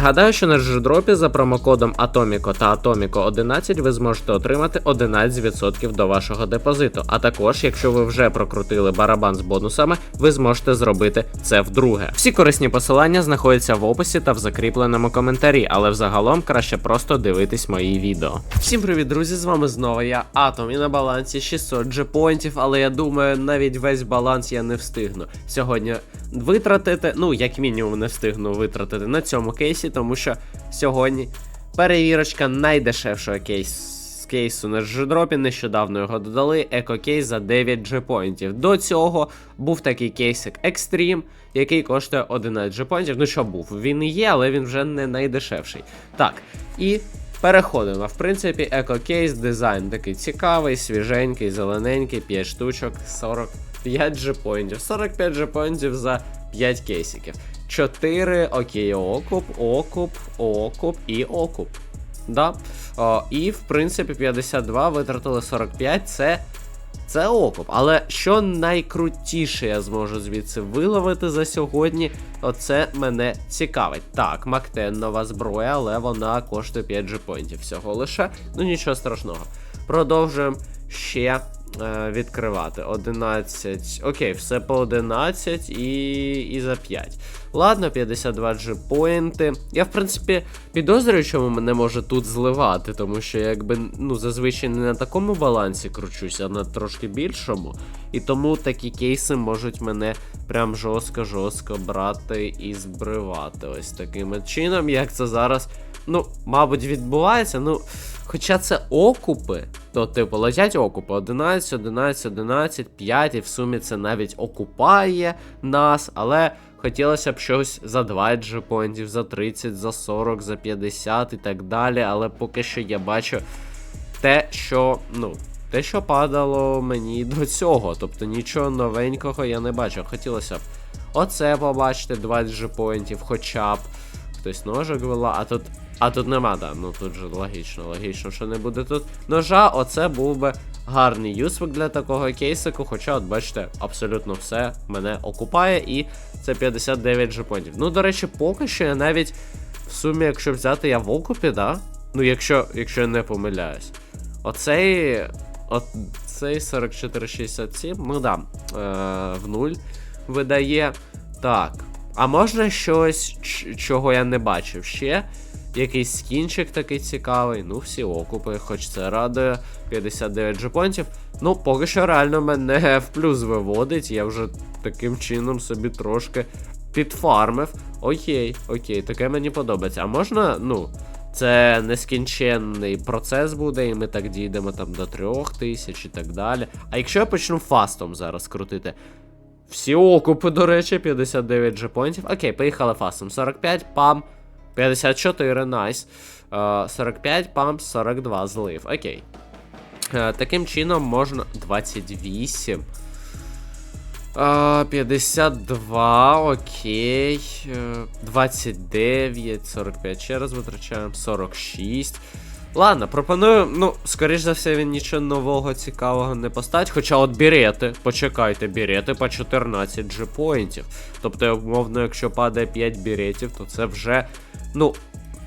Нагадаю, що на джедропі за промокодом Atomico та Atomico 11 ви зможете отримати 11% до вашого депозиту. А також, якщо ви вже прокрутили барабан з бонусами, ви зможете зробити це вдруге. Всі корисні посилання знаходяться в описі та в закріпленому коментарі, але взагалом краще просто дивитись мої відео. Всім привіт, друзі! З вами знову я Атом і на балансі 600 джепоінтів, але я думаю, навіть весь баланс я не встигну сьогодні витратити. Ну, як мінімум, не встигну витратити на цьому кейсі, тому що сьогодні перевірочка найдешевшого кейсу. Кейсу на джедропі нещодавно його додали екокейс за 9 джепоінтів. До цього був такий кейсик Extreme, який коштує 11 джепоінтів. Ну що був? Він є, але він вже не найдешевший. Так, і переходимо. В принципі, екокейс, дизайн такий цікавий, свіженький, зелененький, 5 штучок, 45 джепоінтів. 45 джепоінтів за 5 кейсиків. 4 окей, окуп, окуп, окуп і окуп. Да. О, і в принципі 52 витратили 45, це. Це окуп. Але що найкрутіше я зможу звідси виловити за сьогодні, оце мене цікавить. Так, Мактен нова зброя, але вона коштує 5 джепоінтів всього лише. Ну нічого страшного. Продовжуємо ще відкривати. 11. Окей, все по 11 і, і за 5. Ладно, 52 джепоінти. Я, в принципі, підозрюю, чому мене може тут зливати, тому що якби ну, зазвичай не на такому балансі кручуся, а на трошки більшому. І тому такі кейси можуть мене прям жорстко-жорстко брати і збривати. Ось таким чином, як це зараз, ну, мабуть, відбувається. Ну, хоча це окупи, то, типу, летять окупи 11, 11, 11, 5, і в сумі це навіть окупає нас, але. Хотілося б щось за 20 джепоінтів, за 30, за 40, за 50 і так далі. Але поки що я бачу те, що, ну, те, що падало мені до цього. Тобто нічого новенького я не бачив. Хотілося б оце побачити, 20 джепоінтів, хоча б хтось ножик вела, а тут. А тут нема, да. Ну тут же логічно, логічно, що не буде тут ножа. Оце був би гарний юсвик для такого кейсику. Хоча, от бачите, абсолютно все мене окупає, і це 59 джепонів. Ну, до речі, поки що я навіть в сумі, якщо взяти я в окупі, да? Ну, якщо якщо я не помиляюсь. Оцей. Оцей 4467, ну да, е, в нуль видає. Так. А можна щось, чого я не бачив ще? Якийсь скінчик такий цікавий. Ну, всі окупи, хоч це радує. 59 джепонтів. Ну, поки що реально мене в плюс виводить. Я вже таким чином собі трошки підфармив. Окей, окей, таке мені подобається. А можна, ну, це нескінченний процес буде, і ми так дійдемо там до 3000 і так далі. А якщо я почну фастом зараз крутити. Всі окупи, до речі, 59 джепонтів. Окей, поїхали фастом. 45, пам. 54, найс. Nice. 45, пам, 42 злив. Окей. Е, таким чином можна. 28. 52, окей. 29, 45 ще раз витрачаємо. 46. Ладно, пропоную, ну, скоріш за все, він нічого нового цікавого не постать. Хоча от бірети, почекайте, бірети по 14 джепоінтів. Тобто, умовно, якщо падає 5 біретів, то це вже, ну,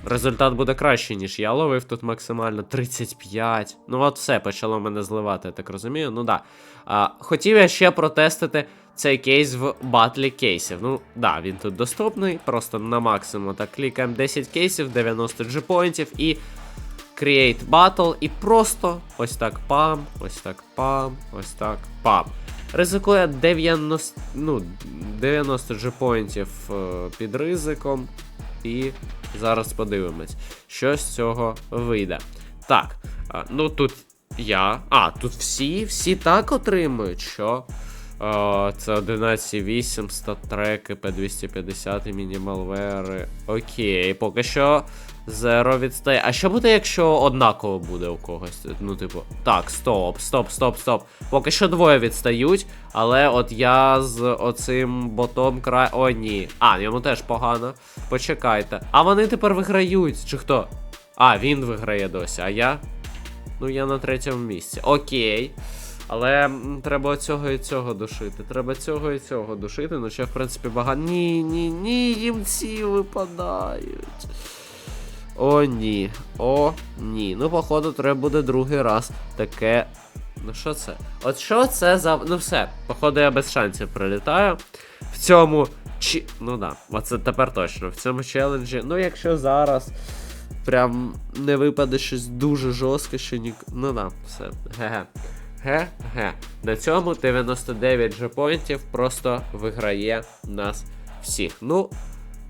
результат буде кращий, ніж я ловив тут максимально 35. Ну, от все, почало мене зливати, я так розумію. Ну да. А, Хотів я ще протестити цей кейс в батлі кейсів. Ну, да, він тут доступний, просто на максимум так клікаємо 10 кейсів, 90 джепоінтів і. Create Battle і просто ось так пам, ось так пам, ось так пам. Ризикує 90 ну, 90 джепоінтів е, під ризиком. І зараз подивимось, що з цього вийде. Так, е, ну тут я. А, тут всі всі так отримують, що. Е, це 11.8, статтреки, P250 і мінімалвери. Окей, поки що Зеро відстає. А що буде, якщо однаково буде у когось? Ну, типу, так, стоп, стоп, стоп, стоп. Поки що двоє відстають, але от я з оцим ботом край. О, ні. А, йому теж погано. Почекайте. А вони тепер виграють, чи хто? А, він виграє досі, а я. Ну, я на третьому місці. Окей. Але треба цього і цього душити. Треба цього і цього душити. Ну ще, в принципі, багато. Ні, ні, ні, їм ці випадають. О, ні. О, ні. Ну, походу, треба буде другий раз таке. Ну, що це? От що це за. Ну все, походу, я без шансів прилітаю. В цьому. Чи... Ну да, оце тепер точно. В цьому челенджі. Ну, якщо зараз прям не випаде щось дуже жорстке, що ні. Ну да, все. Ге-ге. Ге-ге. На цьому 99 джепоінтів просто виграє нас всіх. Ну,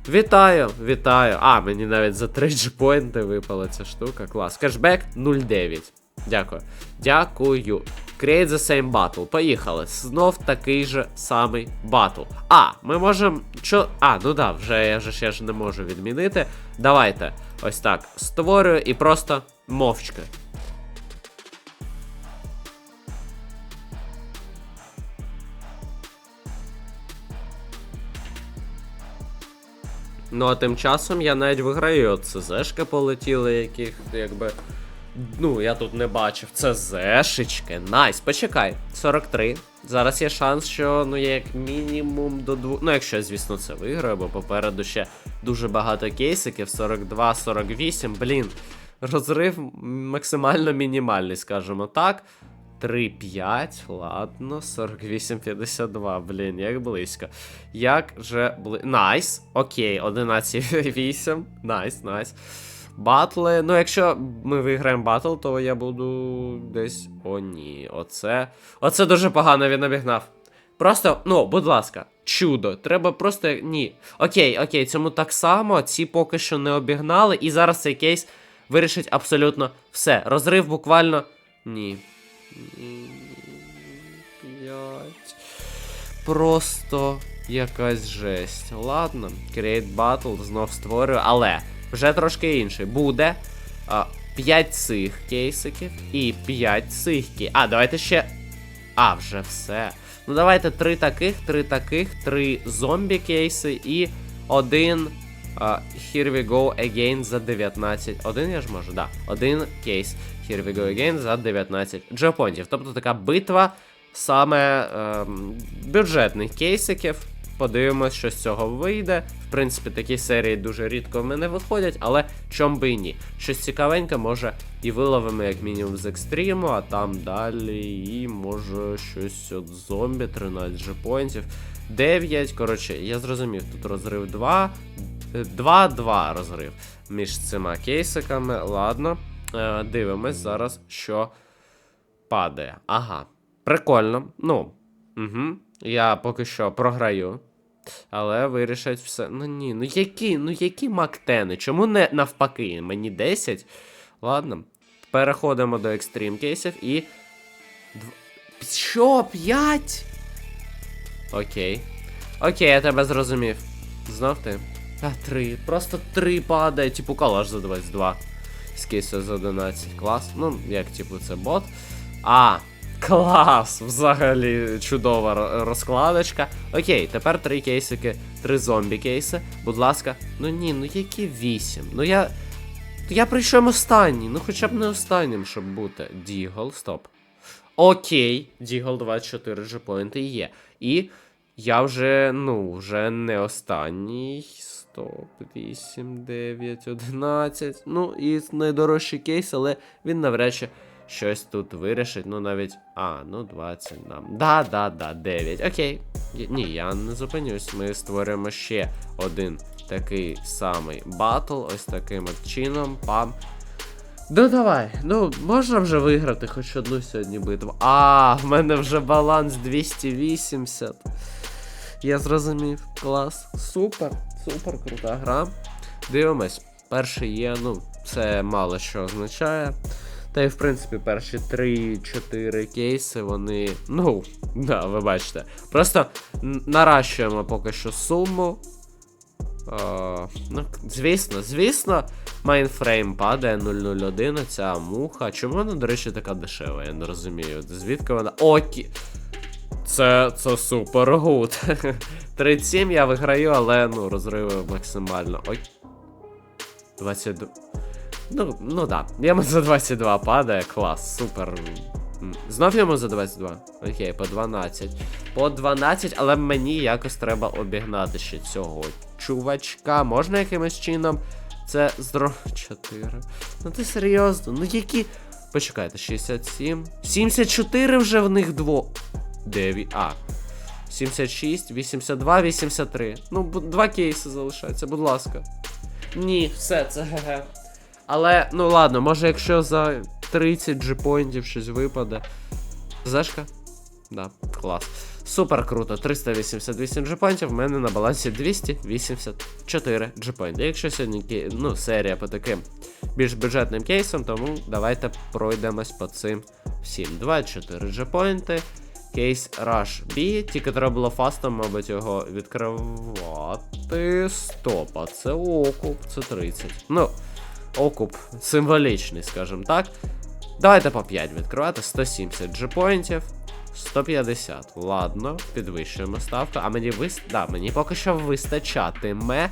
вітаю, вітаю. А, мені навіть за 3 джепоінти випала ця штука. Клас. Кешбек 0,9. Дякую. Дякую. Create the same battle. Поїхали. Знов такий же самий батл. А, ми можемо. Чо. А, ну да, вже я ж я ж не можу відмінити. Давайте. Ось так. Створюю і просто мовчки. Ну, а тим часом я навіть виграю. От ЦЗшки полетіли, яких, якби. Ну, я тут не бачив. ЦЗшечки. Найс, почекай. 43. Зараз є шанс, що ну я як мінімум до двох. Ну, якщо я, звісно, це виграю, бо попереду ще дуже багато кейсиків. 42-48. Блін. Розрив максимально мінімальний, скажімо так. 3-5, ладно, 48-52, блін, як близько. Як же бли... Найс. Окей, 11-8. Найс, найс. Батли. Ну, якщо ми виграємо батл, то я буду десь. О, ні. Оце. Оце дуже погано він обігнав. Просто, ну, будь ласка, чудо. Треба просто. Ні. Окей, окей, цьому так само. Ці поки що не обігнали. І зараз цей кейс вирішить абсолютно все. Розрив буквально. Ні. Ні. П'ять. Просто якась жесть. Ладно, Create Battle знов створюю, але вже трошки інший. Буде а, 5 цих кейсиків і 5 цих кейсиків. А, давайте ще. А, вже все. Ну, давайте три таких, три таких, три зомбі кейси і один. А, here we go again за 19. Один я ж можу, да. Один кейс. Here we go again за 19 джепонтів. Тобто така битва саме ем, бюджетних кейсиків. Подивимось, що з цього вийде. В принципі, такі серії дуже рідко в мене виходять, але чом би і ні. Щось цікавеньке, може, і виловимо як мінімум з екстриму, а там далі і може щось от зомбі, 13 джепоінтів. 9. Коротше, я зрозумів, тут розрив 2. 2-2 розрив між цими кейсиками. Ладно. Е, дивимось зараз, що падає. Ага. Прикольно. Ну. Угу. Я поки що програю. Але вирішать все. Ну ні, ну які, ну які мактени? Чому не навпаки? Мені 10. Ладно. Переходимо до екстрім кейсів і. Дв... Що, 5? Окей. Окей, я тебе зрозумів. Знов ти. А, 3. Просто 3 падає, типу калаш за 22. З кейсу за 11. Клас. Ну, як, типу, це бот. А, клас! Взагалі чудова розкладочка. Окей, тепер три кейсики, три зомбі кейси. Будь ласка. Ну ні, ну які 8? Ну я. Я прийшов останній, ну хоча б не останнім, щоб бути. Дігл, стоп. Окей, Дігл 24 джепоінти є. І я вже, ну, вже не останній. Стоп, 8, 9, 11. Ну, і найдорожчий кейс, але він навряд чи щось тут вирішить. Ну, навіть. А, ну 20 нам. Да, да, да, 9. Окей. Ні, я не зупинюсь. Ми створюємо ще один такий самий батл. Ось таким от чином. Пам. Ну давай, ну можна вже виграти хоч одну сьогодні битву. А, в мене вже баланс 280. Я зрозумів. Клас. Супер, супер крута гра. Дивимось. Перший є, ну, це мало що означає. Та й в принципі перші 3-4 кейси, вони. Ну, да, ви бачите. Просто наращуємо поки що суму. О, ну, звісно, звісно, майнфрейм падає 001, ця муха. Чому вона, до речі, така дешева? Я не розумію. Звідки вона. Окі. Це, це супер гуд. 37 я виграю, але ну, розриви максимально. Ой. 22. Ну, ну да. Я за 22 падає, клас, супер. Знов йому за 22. Окей, по 12. По 12, але мені якось треба обігнати ще цього чувачка. Можна якимось чином це зро... 4. Ну ти серйозно? Ну які. Почекайте, 67. 74 вже в них дво. 9. А. 76, 82, 83. Ну, два кейси залишаються, будь ласка. Ні, все, це ГГ. Але, ну ладно, може, якщо за 30 джипоінтів щось випаде. Зешка? Да, клас. Супер круто. 388 джипоінтів, в мене на балансі 284 джипоінти. Якщо сьогодні ну, серія по таким більш бюджетним кейсам, тому давайте пройдемось по цим всім. 24 джипоінти. Кейс Rush B, тільки треба було фастом, мабуть, його відкривати. Стоп, а це окуп, це 30. Ну, окуп символічний, скажімо так. Давайте по 5 відкривати. 170 джипоінтів. 150. Ладно, підвищуємо ставку. А мені вис... да, мені поки що вистачатиме.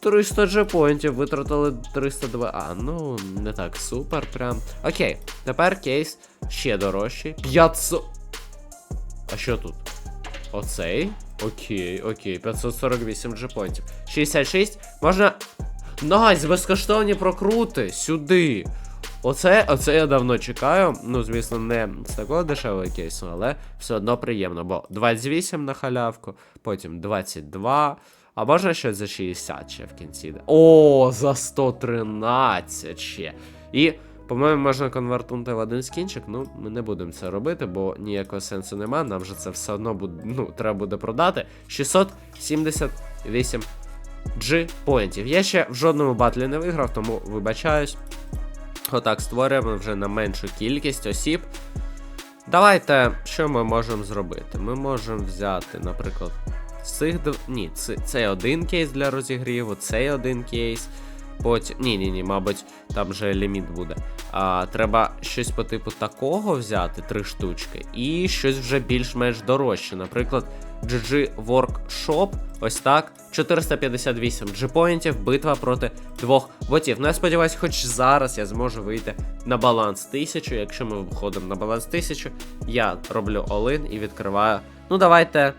300 джепоінтів, витратили 302. А, ну, не так супер прям. Окей, тепер кейс ще дорожчий. 500. А що тут? Оцей? Окей, окей, 548 джепоінтів. 66. Можна. Найс, безкоштовні прокрути. Сюди. Оце, оце я давно чекаю. Ну, звісно, не з такого дешевого кейсу, але все одно приємно, бо 28 на халявку, потім 22. А можна щось за 60 ще в кінці. О, за 113 ще. І, по-моєму, можна конвертнути в один скінчик. Ну, ми не будемо це робити, бо ніякого сенсу нема. Нам же це все одно буде, ну, треба буде продати. 678 G поінтів. Я ще в жодному батлі не виграв, тому вибачаюсь. Отак створюємо вже на меншу кількість осіб. Давайте, що ми можемо зробити? Ми можемо взяти, наприклад, цих. Ні, це, цей один кейс для розігріву, цей один кейс. Потім. Ні, ні, ні, мабуть, там же ліміт буде. А, треба щось по типу такого взяти, три штучки, і щось вже більш-менш дорожче. Наприклад, GG Workshop, ось так. 458 джипоінтів, битва проти двох ботів. Ну, я сподіваюся, хоч зараз я зможу вийти на баланс 1000. Якщо ми виходимо на баланс 1000, я роблю all-in і відкриваю. Ну, давайте.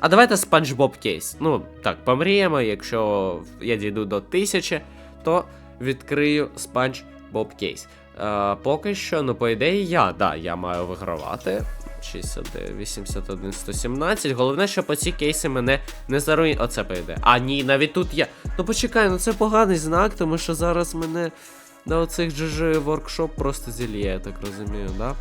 А давайте SpongeBob кейс. Ну, так, помріємо. Якщо я дійду до 1000, то відкрию SpongeBob кейс. Е, поки що, ну, по ідеї, я, да, я маю вигравати. 69, 81, 117. Головне, щоб оці кейси мене не заруїн. Оце поїде. А ні, навіть тут я. Ну почекай, ну це поганий знак, тому що зараз мене на оцих GG Workshop просто зільє, я так розумію, да?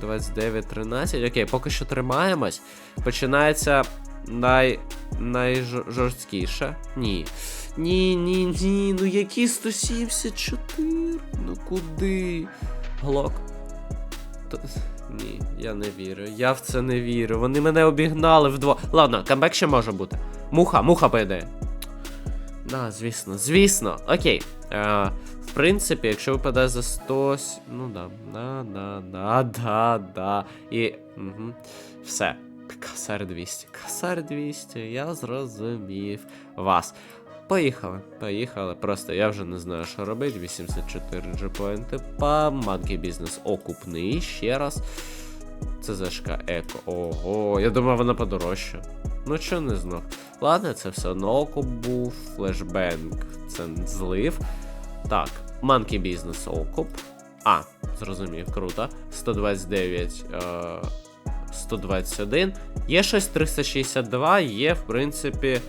29, 13. Окей, поки що тримаємось. Починається най... найжорсткіше. Ні. Ні, ні, ні. Ну які 174? Ну куди? Глок. Та- Ні, я не вірю. Я в це не вірю. Вони мене обігнали вдво. Ладно, камбек ще може бути. Муха, муха поїде. Да, звісно, звісно. Окей. Е, в принципі, якщо випадає за 100... Ну да. Да, да, да, да, да. І. Угу. Все. Касар 200. Касар 200, я зрозумів вас. Поїхали, поїхали. Просто я вже не знаю, що робити. 84 джепоінти по Monkey Business окупний ще раз. Це зашка еко. Ого, я думав, вона подорожча. Ну чо не знав. Ладно, це все одно окуп був, флешбенк, це злив. Так, Monkey Business окуп. А, зрозумів, круто. 129, е, 121. Є щось 362, є, в принципі,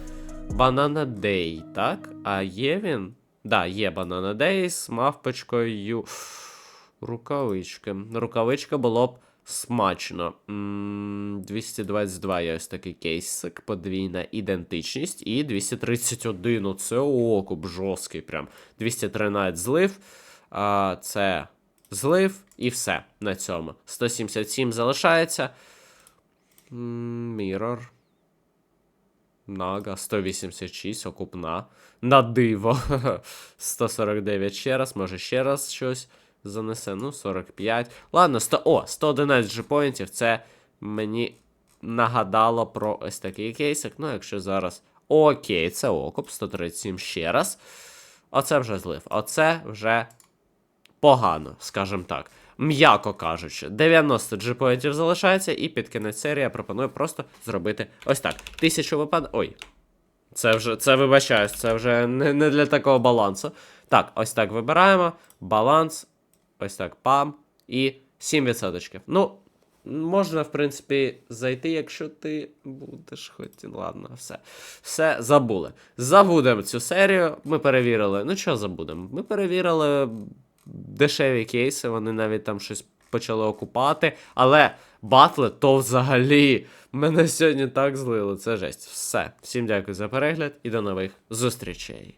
Banana Day, так? А є він? Да, є Banana Day з мавпочкою. Рукавички. Рукавичка було б смачно. М, 222 є ось такий кейсик, подвійна ідентичність. І 231. Оце окуп жорсткий прям. 213 злив. А, це злив і все на цьому. 177 залишається. М, Mirror. Нага, 186, окупна. На диво. 149 ще раз, може ще раз щось занесе. Ну, 45. Ладно, 100, о, 111 джипоінтів. Це мені нагадало про ось такий кейсик. Ну, якщо зараз. Окей, це окуп, 137 ще раз. Оце вже злив. Оце вже погано, скажімо так. М'яко кажучи, 90 джипоїнтів залишається, і під кінець серії я пропоную просто зробити ось так. Тисячу випад. Ой. Це вже, це вибачаюсь, це вже не, не для такого балансу. Так, ось так вибираємо. Баланс. Ось так, пам. І 7%. Ну, можна, в принципі, зайти, якщо ти будеш хоч. Ладно, все. Все, забули. Забудемо цю серію. Ми перевірили. Ну, що забудемо? Ми перевірили дешеві кейси, вони навіть там щось почали окупати. Але батли то взагалі. Мене сьогодні так злило. Це жесть. Все. Всім дякую за перегляд і до нових зустрічей.